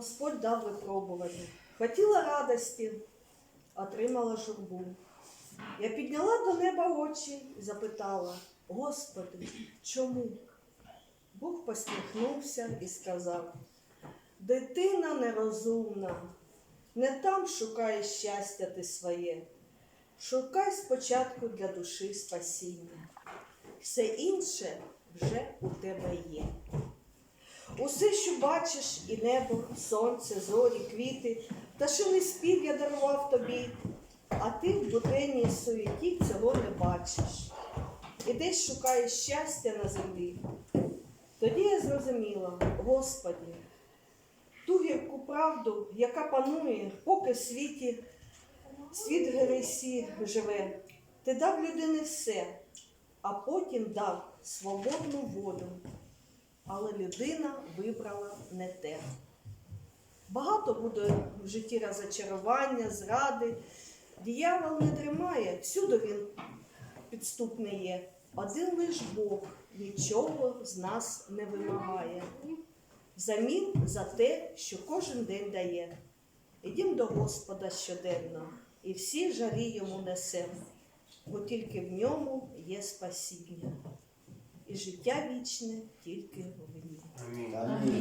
Господь дав випробування. Хотіла радості, отримала журбу. Я підняла до неба очі і запитала, Господи, чому? Бог посміхнувся і сказав, дитина нерозумна, не там шукай щастя ти своє. Шукай спочатку для душі спасіння. Все інше вже у тебе є. Усе, що бачиш, і небо, сонце, зорі, квіти, пташиний спів я дарував тобі, а ти в буденній суеті цього не бачиш. І десь шукаєш щастя на землі. Тоді я зрозуміла, Господи, ту гірку правду, яка панує, поки в світі світ гересі живе. Ти дав людині все, а потім дав свободну волю. Але людина вибрала не те. Багато буде в житті розочарування, зради. Диявол не тримає, всюди він підступний є. Один лиш Бог нічого з нас не вимагає. Взамін за те, що кожен день дає. Ідім до Господа щоденно, і всі жарі йому несемо, бо тільки в ньому є спасіння, і життя вічне тільки в ній. Амінь. Амінь.